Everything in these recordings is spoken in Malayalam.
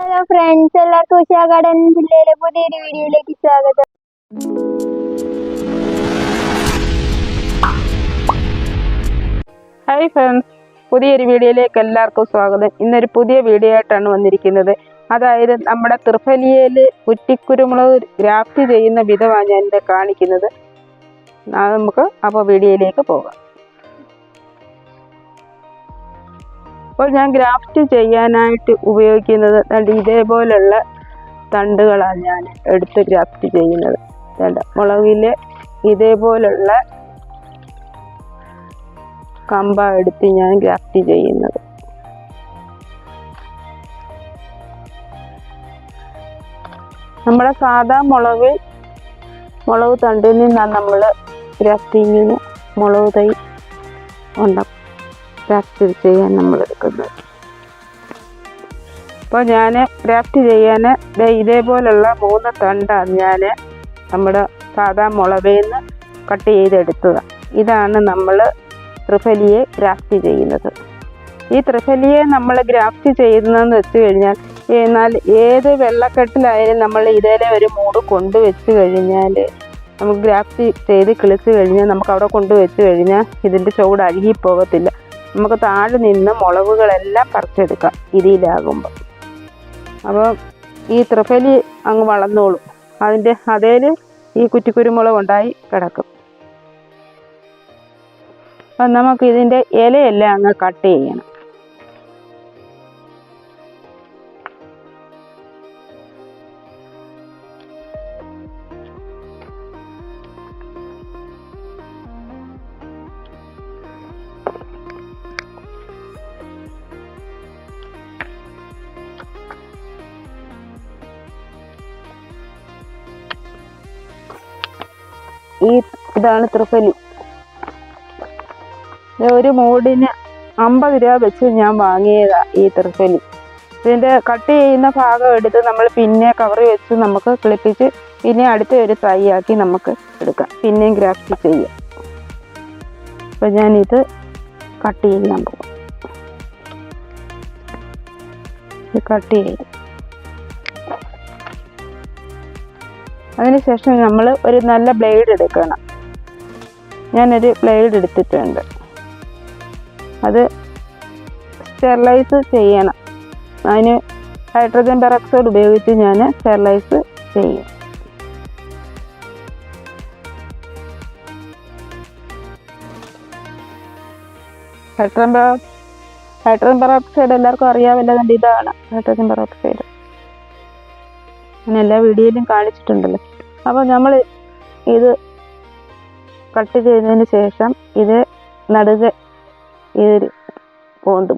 ഹലോ ഫ്രണ്ട്സ് എല്ലാവർക്കും ഉഷാ ഗാർഡൻ ജില്ലയിലെ പുതിയൊരു വീഡിയോയിലേക്ക് സ്വാഗതം. ഹായ് ഫ്രണ്ട്സ് പുതിയൊരു വീഡിയോയിലേക്ക് എല്ലാവർക്കും സ്വാഗതം. ഇന്നൊരു പുതിയ വീഡിയോ ആയിട്ടാണ് വന്നിരിക്കുന്നത്. അതായത് നമ്മുടെ തൃഫലിയയിൽ കുറ്റിക്കുരുമുളക് ഗ്രാഫ്റ്റ് ചെയ്യുന്ന വിധമാണ് ഞാൻ കാണിക്കുന്നത്. നമുക്ക് അപ്പോൾ വീഡിയോയിലേക്ക് പോകാം. അപ്പോൾ ഞാൻ ഗ്രാഫ്റ്റ് ചെയ്യാനായിട്ട് ഉപയോഗിക്കുന്നത് ദാണ്ട് ഇതേപോലുള്ള തണ്ടുകളാണ് ഞാൻ എടുത്ത് ഗ്രാഫ്റ്റ് ചെയ്യുന്നത്. വേണ്ട മുളകിൽ ഇതേപോലുള്ള കമ്പ എടുത്ത് ഞാൻ ഗ്രാഫ്റ്റ് ചെയ്യുന്നത്. നമ്മുടെ സാധാ മുളക് മുളക് തണ്ടിൽ നിന്നാണ് നമ്മൾ ഗ്രാഫ്റ്റിങ്ങിന് മുളക് തൈ ഉണ്ട ഗ്രാഫ്റ്റ് ചെയ്യാൻ നമ്മൾ എടുക്കുന്നത് അപ്പോൾ ഞാൻ ഗ്രാഫ്റ്റ് ചെയ്യാൻ ഇതേപോലുള്ള മൂന്ന് തണ്ടാണ് ഞാൻ നമ്മുടെ സാധാ മുളവേന്ന് കട്ട് ചെയ്തെടുത്തത്. ഇതാണ് നമ്മൾ ത്രിഫലിയെ ഗ്രാഫ്റ്റ് ചെയ്യുന്നത്. ഈ ത്രിഫലിയെ നമ്മൾ ഗ്രാഫ്റ്റ് ചെയ്യുന്നതെന്ന് വെച്ച് കഴിഞ്ഞാൽ എന്നാൽ ഏത് വെള്ളക്കെട്ടിലായാലും നമ്മൾ ഇതേലെ ഒരു മൂട് കൊണ്ടുവച്ച് കഴിഞ്ഞാൽ നമുക്ക് ഗ്രാഫ്റ്റ് ചെയ്ത് കിളിച്ച് കഴിഞ്ഞാൽ നമുക്ക് അവിടെ കൊണ്ടുവച്ച് കഴിഞ്ഞാൽ ഇതിന്റെ ചുവട് അഴുകി പോകത്തില്ല. നമുക്ക് താഴെ നിന്ന് മുളകുകളെല്ലാം പറിച്ചെടുക്കാം. ഇതിലാകുമ്പോൾ. അപ്പോൾ ഈ ത്രിഫലി അങ്ങ് വളർന്നോളും. അതിന്റെ അതേൽ ഈ കുറ്റിക്കുരുമുളക് ഉണ്ടായി കിടക്കും. അപ്പം നമുക്ക് ഇതിന്റെ ഇലയെല്ലാം അങ്ങ് കട്ട് ചെയ്യണം. ഈ ഇതാണ് ത്രിഫലി. ഒരു മൂടിന് അമ്പത് രൂപ വെച്ച് ഞാൻ വാങ്ങിയതാ ഈ ത്രിഫലി. ഇതിന്റെ കട്ട് ചെയ്യുന്ന ഭാഗം എടുത്ത് നമ്മൾ പിന്നെ കവർ വെച്ച് നമുക്ക് കിളിപ്പിച്ച് പിന്നെ അടുത്ത ഒരു തൈ ആക്കി നമുക്ക് എടുക്കാം. പിന്നെയും ഗ്രാഫ്റ്റ് ചെയ്യാം. അപ്പം ഞാനിത് കട്ട് ചെയ്യാൻ പോകും കട്ട് ചെയ്ത് അതിനുശേഷം നമ്മൾ ഒരു നല്ല ബ്ലേഡ് എടുക്കണം. ഞാനൊരു ബ്ലേഡ് എടുത്തിട്ടുണ്ട്. അത് സ്റ്റെറിലൈസ് ചെയ്യണം. അതിന് ഹൈഡ്രജൻ പെറോക്സൈഡ് ഉപയോഗിച്ച് ഞാൻ സ്റ്റെറിലൈസ് ചെയ്യും. ഹൈഡ്രജൻ ഹൈഡ്രജൻ പെറോക്സൈഡ് എല്ലാവർക്കും അറിയാമല്ലോ അതുകൊണ്ട് ഇതാണ് ഹൈഡ്രജൻ പെറോക്സൈഡ്. ഞാൻ എല്ലാ വീഡിയോയിലും കാണിച്ചിട്ടുണ്ടല്ലോ. അപ്പോൾ നമ്മൾ ഇത് കട്ട് ചെയ്തതിന് ശേഷം ഇത് നടുക ഇതിൽ പോന്ത്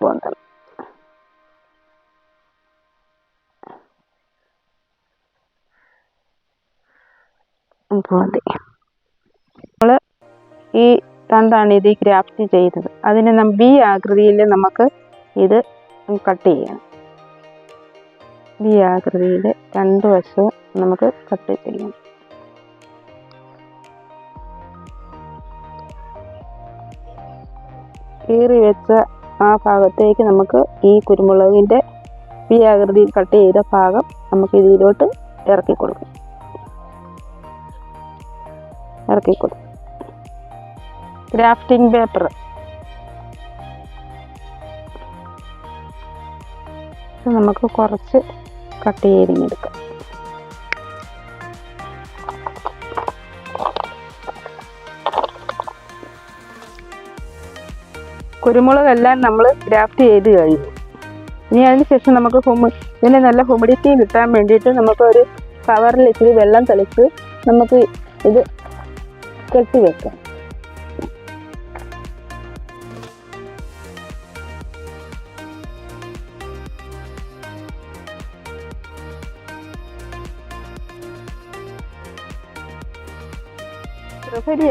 പോന്തി. നമ്മൾ ഈ തണ്ടാണ് ഇത് ഗ്രാഫ്റ്റ് ചെയ്തത്. അതിന് ബി ആകൃതിയിൽ നമുക്ക് ഇത് കട്ട് ചെയ്യണം. ബി ആകൃതിയിൽ രണ്ട് വശവും നമുക്ക് കട്ട് ചെയ്യാം കീറി വെച്ച ആ ഭാഗത്തേക്ക് നമുക്ക് ഈ കുരുമുളകിന്റെ വി ആകൃതിയിൽ കട്ട് ചെയ്ത ഭാഗം നമുക്ക് ഇതിലോട്ട് ഇറക്കി കൊടുക്കും. ഇറക്കി കൊടുക്കും. ഗ്രാഫ്റ്റിംഗ് പേപ്പർ നമുക്ക് കുറച്ച് കട്ട് ചെയ്തിങ്ങെടുക്കാം കുരുമുളകെല്ലാം നമ്മൾ ഗ്രാഫ്റ്റ് ചെയ്ത് കഴിഞ്ഞു. ഇനി അതിന് ശേഷം നമുക്ക് ഹുമ ഇതിന് നല്ല ഹ്യൂമിഡിറ്റി കിട്ടാൻ വേണ്ടിയിട്ട് നമുക്ക് ഒരു കവറിൽ ഇച്ചിരി വെള്ളം തളിച്ച് നമുക്ക് ഇത് കെട്ടി വെക്കാം.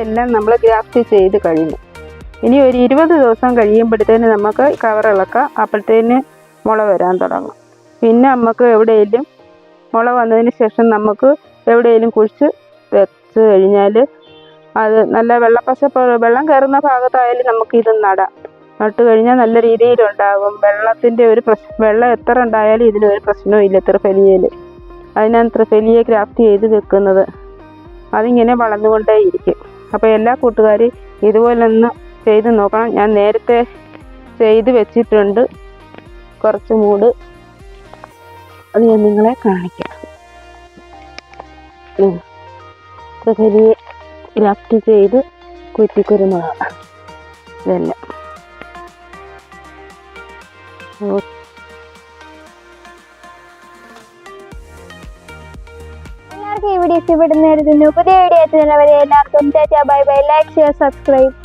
എല്ലാം നമ്മൾ ഗ്രാഫ്റ്റ് ചെയ്ത് കഴിഞ്ഞു ഇനി ഒരു ഇരുപത് ദിവസം കഴിയുമ്പോഴത്തേന് നമുക്ക് കവർ ഇളക്കാം. അപ്പോഴത്തേന് മുള വരാൻ തുടങ്ങും. പിന്നെ നമുക്ക് എവിടെയെങ്കിലും മുള വന്നതിന് ശേഷം നമുക്ക് എവിടെയെങ്കിലും കുഴിച്ച് വെച്ച് കഴിഞ്ഞാൽ അത് നല്ല വെള്ളപ്പശ വെള്ളം കയറുന്ന ഭാഗത്തായാലും നമുക്ക് ഇത് നടാം. നട്ട് കഴിഞ്ഞാൽ നല്ല രീതിയിലുണ്ടാകും വെള്ളത്തിന്റെ ഒരു പ്രശ്നം വെള്ളം എത്ര ഉണ്ടായാലും ഇതിനൊരു പ്രശ്നവും ഇല്ല ത്രിഫലിയയിൽ അതിനാണ് ത്രിഫലിയെ ഗ്രാഫ്റ്റ് ചെയ്ത് വെക്കുന്നത്. അതിങ്ങനെ വളർന്നുകൊണ്ടേയിരിക്കും അപ്പോൾ എല്ലാ കൂട്ടുകാരും ഇതുപോലൊന്ന് ചെയ്ത് നോക്കണം. ഞാൻ നേരത്തെ ചെയ്ത് വെച്ചിട്ടുണ്ട്. കുറച്ച് മൂട് അത് ഞാൻ നിങ്ങളെ കാണിക്കാം. ചെറിയ ഗ്രാഫ്റ്റ് ചെയ്ത് കുറ്റിക്കുരുമുളക്. ഇതെല്ലാം. ഇഷ്ടപ്പെടുന്നതായിരുന്നു പുതിയ വീഡിയോ എത്തുന്നവരെ എല്ലാവർക്കും bye bye like share subscribe